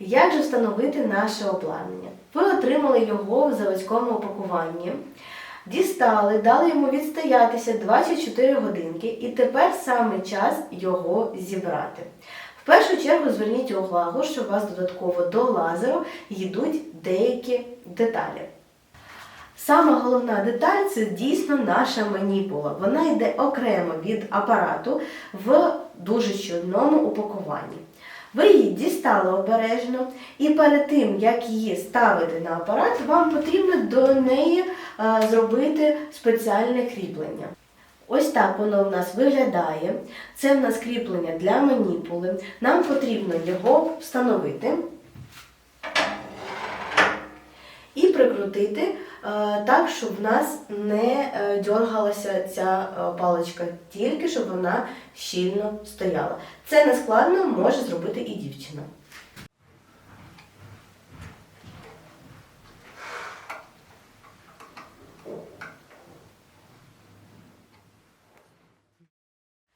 Як же встановити наше обладнання? Ви отримали його в заводському опакуванні, дістали, дали йому відстоятися 24 годинки, і тепер саме час його зібрати. В першу чергу зверніть увагу, що у вас додатково до лазеру йдуть деякі деталі. Сама головна деталь це дійсно наша маніпула. Вона йде окремо від апарату в дуже щільному упакуванні. Ви її дістали обережно, і перед тим, як її ставити на апарат, вам потрібно до неї е, зробити спеціальне кріплення. Ось так воно в нас виглядає. Це в нас кріплення для маніпули. Нам потрібно його встановити і прикрутити так, щоб в нас не е, дергалася ця е, паличка, тільки щоб вона щільно стояла. Це не складно може зробити і дівчина.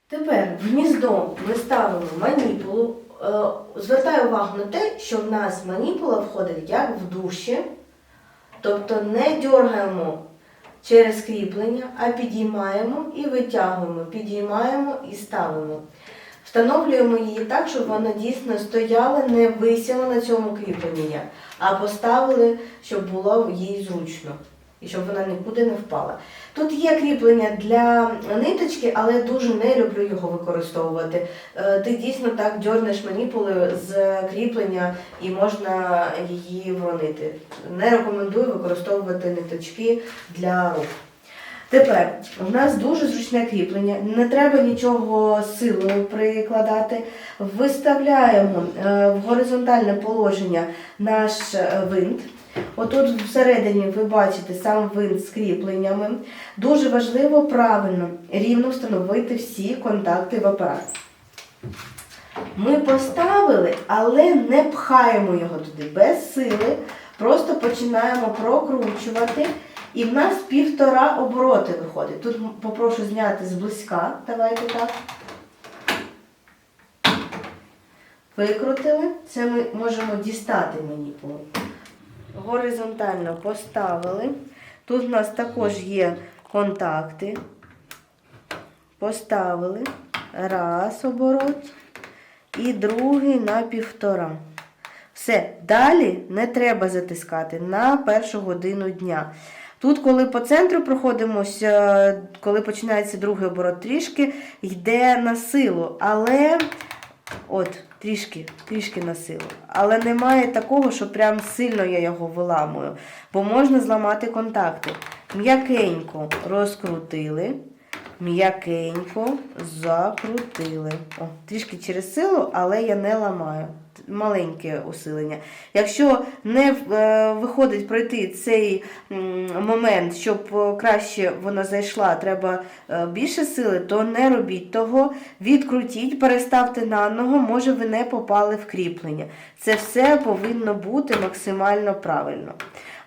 Тепер в гніздо ми ставимо маніпулу. Е, Звертаю увагу на те, що в нас маніпула входить як в душі, тобто не дергаємо через кріплення, а підіймаємо і витягуємо, підіймаємо і ставимо. Встановлюємо її так, щоб вона дійсно стояла, не висіла на цьому кріпленні, а поставили, щоб було їй зручно і щоб вона нікуди не впала. Тут є кріплення для ниточки, але дуже не люблю його використовувати. Е, Ти дійсно так дьорнеш маніпулою з кріплення і можна її вронити. Не рекомендую використовувати ниточки для рук. Тепер у нас дуже зручне кріплення, не треба нічого силою прикладати. Виставляємо е, в горизонтальне положення наш е, винт. Отут всередині ви бачите сам винт з кріпленнями. Дуже важливо правильно, рівно встановити всі контакти в апарат. Ми поставили, але не пхаємо його туди без сили. Просто починаємо прокручувати. І в нас півтора обороти виходить. Тут попрошу зняти зблизька. Давайте так. Викрутили. Це ми можемо дістати маніпулу. Горизонтально поставили. Тут в нас також є контакти. Поставили. Раз оборот. І другий на півтора. Все, далі не треба затискати на першу годину дня. Тут, коли по центру проходимося, коли починається другий оборот, трішки йде на силу, але от, трішки, трішки на силу. Але немає такого, що прям сильно я його виламую, бо можна зламати контакти. М'якенько розкрутили. М'якенько закрутили. О, трішки через силу, але я не ламаю. Маленьке усилення. Якщо не е, виходить пройти цей момент, щоб е, краще вона зайшла, треба е, більше сили, то не робіть того, відкрутіть, переставте на ногу, може ви не попали в кріплення. Це все повинно бути максимально правильно.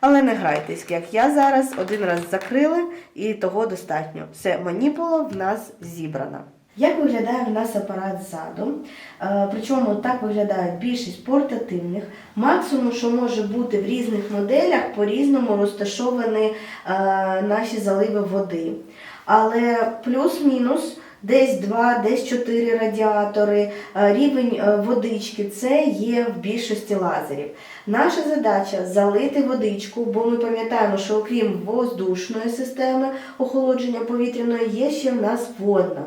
Але не грайтесь, як я зараз один раз закрили, і того достатньо. Все, маніпула в нас зібрана. Як виглядає в нас апарат ззаду? Е, Причому так виглядає більшість портативних. Максимум, що може бути в різних моделях, по-різному розташовані е, наші заливи води. Але плюс-мінус десь 2, десь 4 радіатори, е, рівень е, водички це є в більшості лазерів. Наша задача залити водичку, бо ми пам'ятаємо, що окрім воздушної системи охолодження повітряної є ще в нас водна.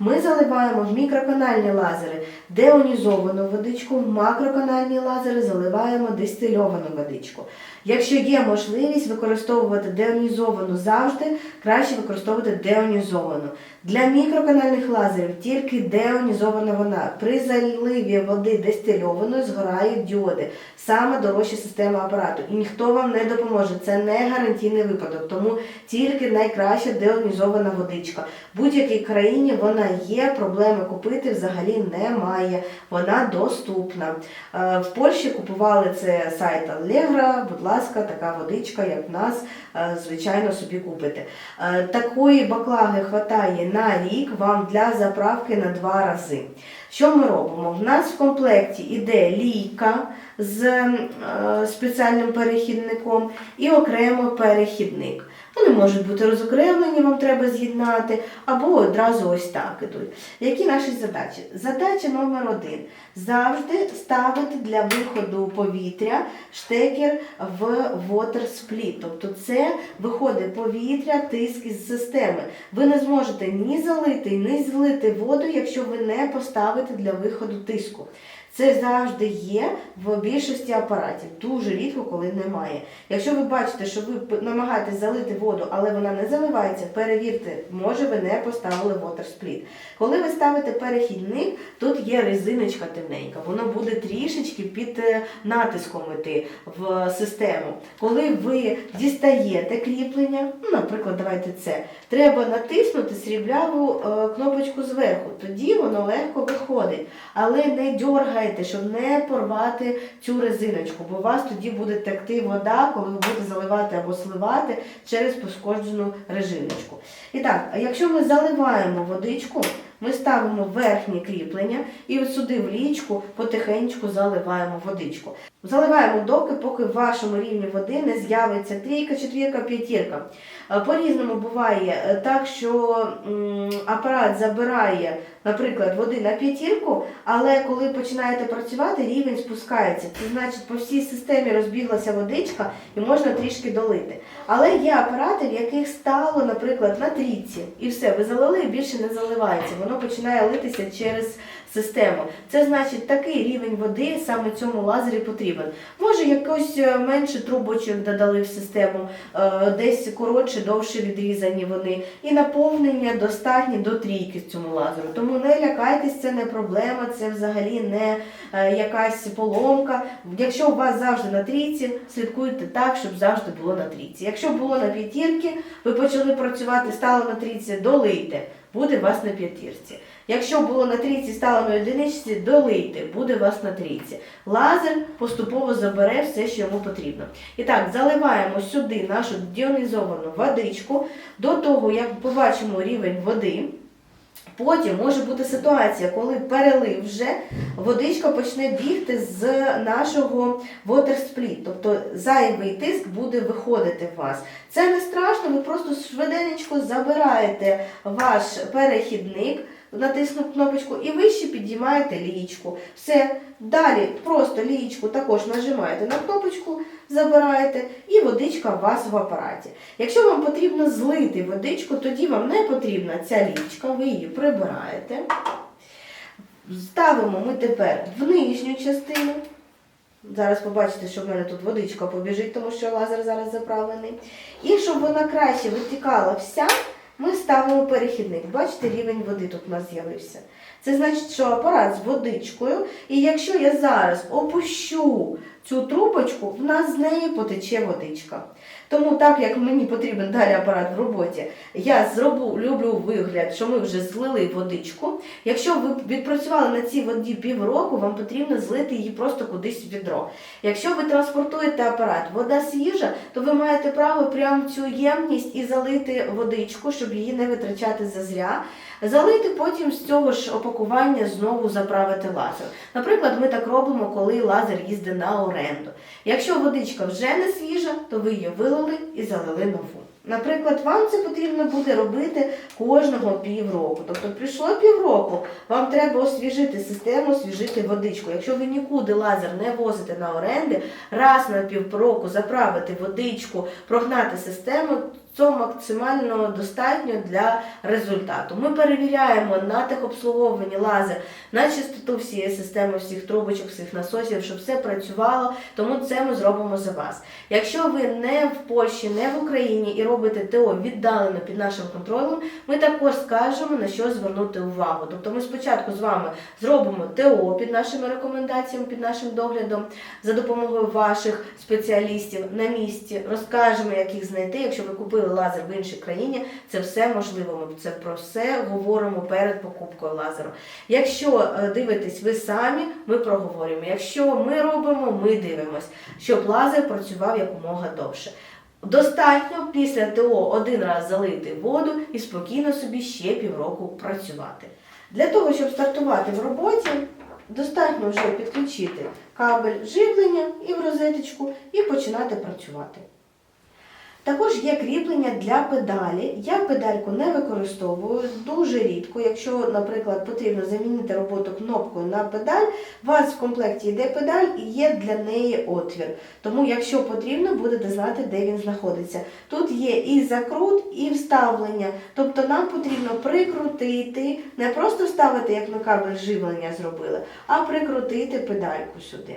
Ми заливаємо в мікроканальні лазери деонізовану водичку, макроканальні лазери заливаємо дистильовану водичку. Якщо є можливість використовувати деонізовану завжди, краще використовувати деонізовану. Для мікроканальних лазерів тільки деонізована вона. При заливі води дистильованої згорають діоди. Саме дорожча система апарату. І ніхто вам не допоможе. Це не гарантійний випадок. Тому тільки найкраща деонізована водичка. В будь-якій країні вона є, проблеми купити взагалі немає. Вона доступна. Е, В Польщі купували це сайт Allegro, будь ласка, така водичка, як в нас, е, звичайно, собі купите. Е, Такої баклаги хватає на рік вам для заправки на два рази. Що ми робимо? В нас в комплекті іде лійка з спеціальним перехідником і окремо перехідник. Вони можуть бути розокремлені, вам треба з'єднати, або одразу ось так ідуть. Які наші задачі? Задача номер один. Завжди ставити для виходу повітря штекер в water split. Тобто це виходить повітря, тиск із системи. Ви не зможете ні залити, ні злити воду, якщо ви не поставите для виходу тиску. Це завжди є в більшості апаратів. Дуже рідко, коли немає. Якщо ви бачите, що ви намагаєтесь залити воду, але вона не заливається, перевірте, може ви не поставили split. Коли ви ставите перехідник, тут є резиночка темненька, воно буде трішечки під е, натиском іти в систему. Коли ви дістаєте кріплення, ну, наприклад, давайте це, треба натиснути срібляву е, кнопочку зверху, тоді воно легко виходить. Але не дьоргайте, щоб не порвати цю резиночку, бо у вас тоді буде текти вода, коли ви будете заливати або сливати через пошкоджену резиночку. І так, якщо ми заливаємо водичку, ми ставимо верхнє кріплення і от сюди в лічку потихеньку заливаємо водичку. Заливаємо доки, поки в вашому рівні води не з'явиться трійка, четвірка, п'ятірка. Е, По-різному буває е, так, що апарат забирає, наприклад, води на п'ятірку, але коли починаєте працювати, рівень спускається. Це значить, по всій системі розбіглася водичка і можна трішки долити. Але є апарати, в яких стало, наприклад, на трійці, і все, ви залили і більше не заливається. Воно починає литися через систему. Це значить, такий рівень води саме цьому лазері потрібен. Може, якось е, менше трубочок додали в систему, е, десь коротше, довше відрізані вони. І наповнення достатні до трійки цьому лазеру. Тому не лякайтесь, це не проблема, це взагалі не е, якась поломка. Якщо у вас завжди на трійці, слідкуйте так, щоб завжди було на трійці. Якщо було на п'ятірці, ви почали працювати, стало на трійці, долийте, буде вас на п'ятірці. Якщо було на трійці, стало на одиничці, долийте, буде вас на трійці. Лазер поступово забере все, що йому потрібно. І так, заливаємо сюди нашу діонізовану водичку до того, як побачимо рівень води. Потім може бути ситуація, коли перелив вже, водичка почне бігти з нашого water тобто зайвий тиск буде виходити в вас. Це не страшно, ви просто швиденечко забираєте ваш перехідник, натиснув кнопочку і вище підіймаєте лієчку. Все, далі просто лієчку також нажимаєте на кнопочку, забираєте, і водичка у вас в апараті. Якщо вам потрібно злити водичку, тоді вам не потрібна ця лічка, ви її прибираєте. Ставимо ми тепер в нижню частину. Зараз побачите, що в мене тут водичка побіжить, тому що лазер зараз заправлений. І щоб вона краще витікала вся, ми ставимо перехідник. Бачите, рівень води тут у нас з'явився. Це значить, що апарат з водичкою, і якщо я зараз опущу цю трубочку, в нас з неї потече водичка. Тому, так як мені потрібен далі апарат в роботі, я зроблю люблю вигляд, що ми вже злили водичку. Якщо ви відпрацювали на цій воді півроку, вам потрібно злити її просто кудись в відро. Якщо ви транспортуєте апарат, вода свіжа, то ви маєте право прямо цю ємність і залити водичку, щоб її не витрачати зазря. Залити потім з цього ж опакування знову заправити лазер. Наприклад, ми так робимо, коли лазер їздить на оренду. Якщо водичка вже не свіжа, то ви її вилили і залили нову. Наприклад, вам це потрібно буде робити кожного півроку. Тобто прийшло півроку, вам треба освіжити систему, освіжити водичку. Якщо ви нікуди лазер не возите на оренди, раз на півроку заправити водичку, прогнати систему, це максимально достатньо для результату. Ми перевіряємо на техобслуговуванні лазер, на чистоту всієї системи, всіх трубочок, всіх насосів, щоб все працювало, тому це ми зробимо за вас. Якщо ви не в Польщі, не в Україні і робите ТО віддалено під нашим контролем, ми також скажемо на що звернути увагу. Тобто ми спочатку з вами зробимо ТО під нашими рекомендаціями, під нашим доглядом за допомогою ваших спеціалістів на місці, розкажемо, як їх знайти. Якщо ви купили купили лазер в іншій країні, це все можливо. Ми це про все говоримо перед покупкою лазеру. Якщо е, дивитесь ви самі, ми проговорюємо. Якщо ми робимо, ми дивимось, щоб лазер працював якомога довше. Достатньо після ТО один раз залити воду і спокійно собі ще півроку працювати. Для того, щоб стартувати в роботі, достатньо вже підключити кабель живлення і в розеточку і починати працювати. Також є кріплення для педалі. Я педальку не використовую дуже рідко. Якщо, наприклад, потрібно замінити роботу кнопкою на педаль, у вас в комплекті йде педаль і є для неї отвір. Тому, якщо потрібно, будете знати, де він знаходиться. Тут є і закрут, і вставлення. Тобто нам потрібно прикрутити, не просто ставити, як ми кабель живлення зробили, а прикрутити педальку сюди.